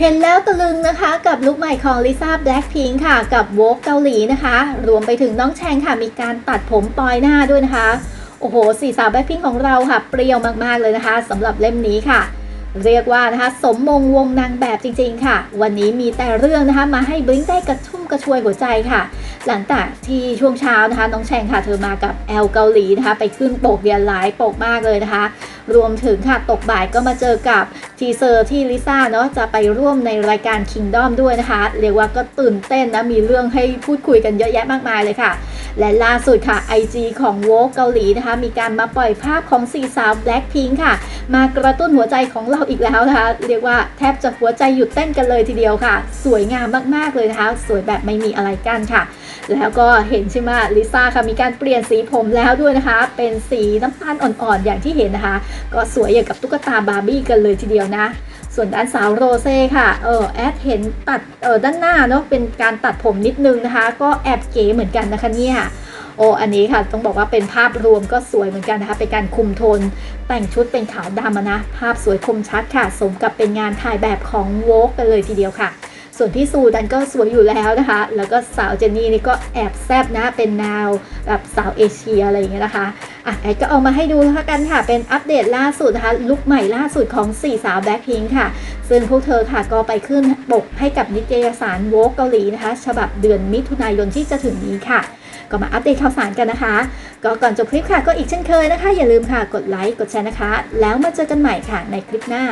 เห็นแล้วตะลึงนะคะกับลุคใหม่ของลิซ่าแบล็ k พิงค่ะ กับโวกเกาหลีนะคะ รวมไปถึงน้องแชงค่ะ มีการตัดผมปลอยหน้าด้วยนะคะ โอ้โหสี่สาวแบล็ k พิงของเราค่ะ เปรี้ยวมากๆเลยนะคะสำหรับเล่มนี้ค่ะ เรียกว่านะคะ สมมงวงนางแบบจริงๆค่ะ วันนี้มีแต่เรื่องนะคะ มาให้บลิงได้กระชุ่มกระชวยหัวใจค่ะ หลังจากที่ช่วงเช้านะคะ น้องแชงค่ะ เธอมากับแอลเกาหลีนะคะ ไปขึ้นปกเดียนหลายปกมากเลยนะคะ รวมถึงค่ะตกบ่ายก็มาเจอกับ ทีเซอร์ที่ลิซ่าเนาะจะไปร่วมในรายการ Kingdom ด้วยนะคะ เรียกว่าก็ตื่นเต้นนะ มีเรื่องให้พูดคุยกันเยอะแยะมากมายเลยค่ะ และล่าสุดค่ะ IG ของ Vogue เกาหลีนะคะ มีการมาปล่อยภาพของสี่สาว Blackpink ค่ะ มากระตุ้นหัวใจของเราอีกแล้วนะคะ เรียกว่าแทบจะหัวใจหยุดเต้นกันเลยทีเดียวค่ะ สวยงามมาก ๆ เลยนะคะ สวยแบบไม่มีอะไรกั้นค่ะ แล้วก็เห็นใช่ไหมลิซ่าค่ะ มีการเปลี่ยนสีผมแล้วด้วยนะคะ เป็นสีน้ำตาลอ่อนๆ อย่างที่เห็นนะคะ ก็สวยอย่างกับตุ๊กตาบาร์บี้กันเลยทีเดียวนะส่วนด้านสาวโรเซ่ค่ะ เออแอดเห็นตัด เออด้านหน้าเนาะ เป็นการตัดผมนิดนึงนะคะ ก็แอบเก๋เหมือนกันนะคะเนี่ย โอ้อันนี้ค่ะต้องบอกว่าเป็นภาพรวมก็สวยเหมือนกันนะคะ เป็นการคุมโทน แต่งชุดเป็นขาวดำนะ ภาพสวยคมชัดค่ะ สมกับเป็นงานถ่ายแบบของโวกกันเลยทีเดียวค่ะ ส่วนพี่ซูดันก็สวยอยู่แล้วนะคะ แล้วก็สาวเจนนี่นี่ก็แอบแซบนะ เป็นแนวแบบสาวเอเชียอะไรอย่างเงี้ยนะคะอะแอดก็เอามาให้ดูแล้วกันค่ะ เป็นอัปเดตล่าสุดนะคะ ลุคใหม่ล่าสุดของ4สาวแบล็คพิงค่ะ ซึ่งพวกเธอค่ะก็ไปขึ้นปกให้กับนิตยสารโวกเกาหลีนะคะ ฉบับเดือนมิถุนายนที่จะถึงนี้ค่ะก็มาอัปเดตข่าวสารกันนะคะ ก็ก่อนจบคลิปค่ะก็อีกเช่นเคยนะคะ อย่าลืมค่ะกดไลค์กดแชร์นะคะ แล้วมาเจอกันใหม่ค่ะในคลิปหน้า